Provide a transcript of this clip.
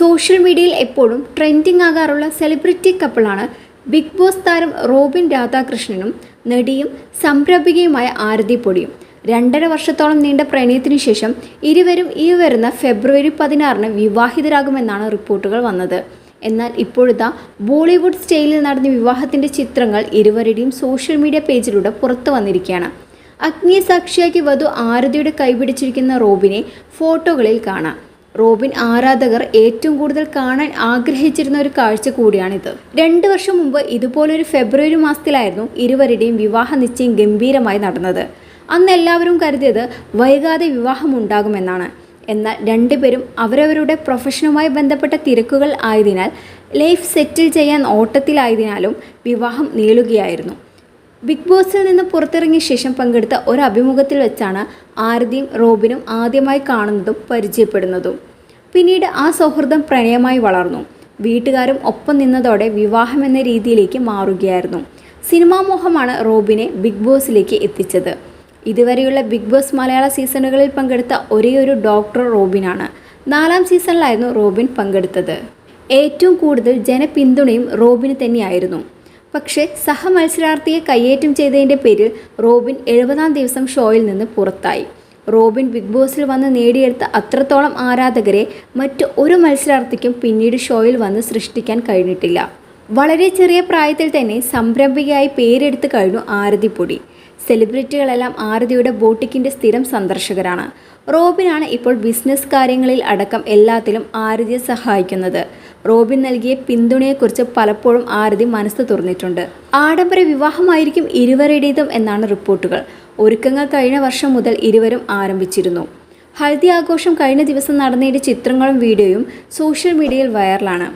Social മീഡിയയിൽ എപ്പോഴും trending ആകാറുള്ള സെലിബ്രിറ്റി കപ്പിളാണ് ബിഗ് ബോസ് താരം റോബിൻ രാധാകൃഷ്ണനും നടിയും സംരംഭികയുമായ ആരതി പൊടിയും. രണ്ടര വർഷത്തോളം നീണ്ട പ്രണയത്തിനു ശേഷം ഇരുവരും ഈ വരുന്ന ഫെബ്രുവരി പതിനാറിന് വിവാഹിതരാകുമെന്നാണ് റിപ്പോർട്ടുകൾ വന്നത്. എന്നാൽ ഇപ്പോഴത്തെ ബോളിവുഡ് സ്റ്റൈലിൽ നടന്ന വിവാഹത്തിന്റെ ചിത്രങ്ങൾ ഇരുവരുടെയും സോഷ്യൽ മീഡിയ പേജിലൂടെ പുറത്തു വന്നിരിക്കുകയാണ്. അഗ്നിയെ സാക്ഷിയാക്കി വധു ആരതിയുടെ കൈപിടിച്ചിരിക്കുന്ന റോബിനെ ഫോട്ടോകളിൽ കാണാം. റോബിൻ ആരാധകർ ഏറ്റവും കൂടുതൽ കാണാൻ ആഗ്രഹിച്ചിരുന്ന ഒരു കാഴ്ച കൂടിയാണിത്. രണ്ട് വർഷം മുമ്പ് ഇതുപോലൊരു ഫെബ്രുവരി മാസത്തിലായിരുന്നു ഇരുവരുടെയും വിവാഹ നിശ്ചയം ഗംഭീരമായി നടന്നത്. അന്ന് എല്ലാവരും കരുതിയത് വൈകാതെ വിവാഹമുണ്ടാകുമെന്നാണ് എന്നാൽ രണ്ടുപേരും അവരവരുടെ പ്രൊഫഷനുമായി ബന്ധപ്പെട്ട തിരക്കുകൾ ആയതിനാൽ ലൈഫ് സെറ്റിൽ ചെയ്യാൻ ഓട്ടത്തിലായതിനാലും വിവാഹം നീളുകയായിരുന്നു. ബിഗ് ബോസിൽ നിന്ന് പുറത്തിറങ്ങിയ ശേഷം പങ്കെടുത്ത ഒരു അഭിമുഖത്തിൽ വെച്ചാണ് ആരതിയും റോബിനും ആദ്യമായി കാണുന്നതും പരിചയപ്പെടുന്നതും. പിന്നീട് ആ സൗഹൃദം പ്രണയമായി വളർന്നു. വീട്ടുകാരും ഒപ്പം നിന്നതോടെ വിവാഹം എന്ന രീതിയിലേക്ക് മാറുകയായിരുന്നു. സിനിമാ മോഹമാണ് റോബിനെ ബിഗ് ബോസിലേക്ക് എത്തിച്ചത്. ഇതുവരെയുള്ള ബിഗ് ബോസ് മലയാള സീസണുകളിൽ പങ്കെടുത്ത ഒരേയൊരു ഡോക്ടർ റോബിനാണ്. നാലാം സീസണിലായിരുന്നു റോബിൻ പങ്കെടുത്തത്. ഏറ്റവും കൂടുതൽ ജനപിന്തുണയും റോബിന് തന്നെയായിരുന്നു. പക്ഷേ സഹമത്സരാർത്ഥിയെ കയ്യേറ്റം ചെയ്തതിന്റെ പേരിൽ റോബിൻ എഴുപതാം ദിവസം ഷോയിൽ നിന്ന് പുറത്തായി. റോബിൻ ബിഗ് ബോസിൽ വന്ന് നേടിയെടുത്ത അത്രത്തോളം ആരാധകരെ മറ്റ് ഒരു മത്സരാർത്ഥിക്കും പിന്നീട് ഷോയിൽ വന്ന് സൃഷ്ടിക്കാൻ കഴിഞ്ഞിട്ടില്ല. വളരെ ചെറിയ പ്രായത്തിൽ തന്നെ സംരംഭകയായി പേരെടുത്ത് കഴിഞ്ഞു ആരതിപ്പൊടി. സെലിബ്രിറ്റികളെല്ലാം ആരതിയുടെ ബോട്ടിക്കിന്റെ സ്ഥിരം സന്ദർശകരാണ്. റോബിനാണ് ഇപ്പോൾ ബിസിനസ് കാര്യങ്ങളിൽ അടക്കം എല്ലാത്തിലും ആരതിയെ സഹായിക്കുന്നത്. റോബിൻ നൽകിയ പിന്തുണയെക്കുറിച്ച് പലപ്പോഴും ആരതി മനസ്സ് തുറന്നിട്ടുണ്ട്. ആഡംബര വിവാഹമായിരിക്കും ഇരുവരുടേതും എന്നാണ് റിപ്പോർട്ടുകൾ. ഒരുക്കങ്ങൾ കഴിഞ്ഞ വർഷം മുതൽ ഇരുവരും ആരംഭിച്ചിരുന്നു. ഹൽദി ആഘോഷം കഴിഞ്ഞ ദിവസം നടന്നതിന്റെ ചിത്രങ്ങളും വീഡിയോയും സോഷ്യൽ മീഡിയയിൽ വൈറലാണ്.